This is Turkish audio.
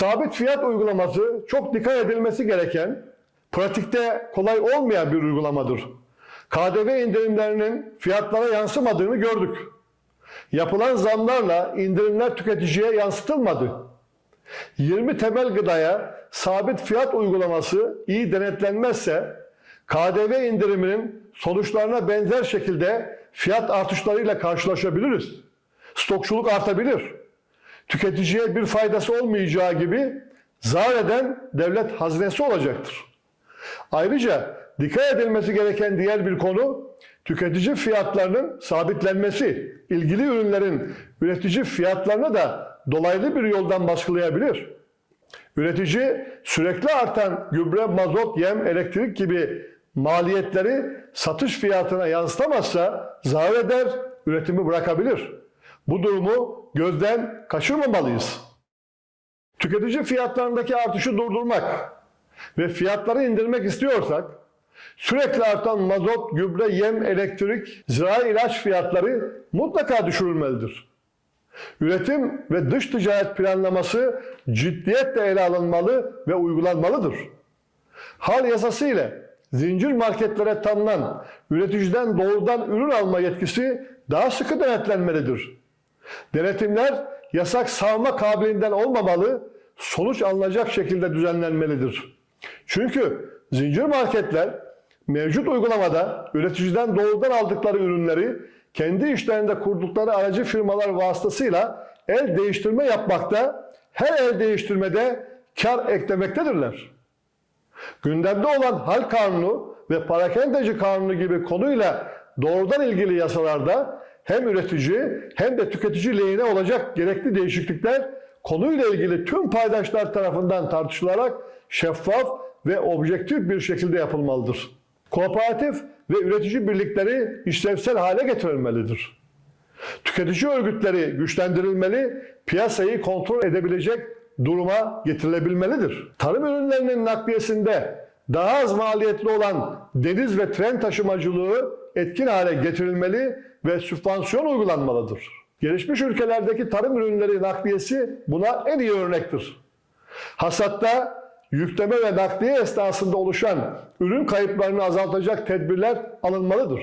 Sabit fiyat uygulaması çok dikkat edilmesi gereken, pratikte kolay olmayan bir uygulamadır. KDV indirimlerinin fiyatlara yansımadığını gördük. Yapılan zamlarla indirimler tüketiciye yansıtılmadı. 20 temel gıdaya sabit fiyat uygulaması iyi denetlenmezse KDV indiriminin sonuçlarına benzer şekilde fiyat artışlarıyla karşılaşabiliriz. Stokçuluk artabilir. Tüketiciye bir faydası olmayacağı gibi zarar eden devlet hazinesi olacaktır. Ayrıca dikkat edilmesi gereken diğer bir konu tüketici fiyatlarının sabitlenmesi, ilgili ürünlerin üretici fiyatlarını da dolaylı bir yoldan baskılayabilir. Üretici sürekli artan gübre, mazot, yem, elektrik gibi maliyetleri satış fiyatına yansıtamazsa zarar eder, üretimi bırakabilir. Bu durumu gözden kaçırmamalıyız. Tüketici fiyatlarındaki artışı durdurmak ve fiyatları indirmek istiyorsak sürekli artan mazot, gübre, yem, elektrik, zirai ilaç fiyatları mutlaka düşürülmelidir. Üretim ve dış ticaret planlaması ciddiyetle ele alınmalı ve uygulanmalıdır. Hal yasası ile zincir marketlere tanınan üreticiden doğrudan ürün alma yetkisi daha sıkı denetlenmelidir. Denetimler yasak savma kabiliğinden olmamalı, sonuç alınacak şekilde düzenlenmelidir. Çünkü zincir marketler mevcut uygulamada üreticiden doğrudan aldıkları ürünleri kendi işlerinde kurdukları aracı firmalar vasıtasıyla el değiştirme yapmakta, her el değiştirmede kar eklemektedirler. Gündemde olan hal kanunu ve parakendeci kanunu gibi konuyla doğrudan ilgili yasalarda hem üretici hem de tüketici lehine olacak gerekli değişiklikler konuyla ilgili tüm paydaşlar tarafından tartışılarak şeffaf ve objektif bir şekilde yapılmalıdır. Kooperatif ve üretici birlikleri işlevsel hale getirilmelidir. Tüketici örgütleri güçlendirilmeli, piyasayı kontrol edebilecek duruma getirilebilmelidir. Tarım ürünlerinin nakliyesinde daha az maliyetli olan deniz ve tren taşımacılığı etkin hale getirilmeli ve sübvansiyon uygulanmalıdır. Gelişmiş ülkelerdeki tarım ürünleri nakliyesi buna en iyi örnektir. Hasatta yükleme ve nakliye esnasında oluşan ürün kayıplarını azaltacak tedbirler alınmalıdır.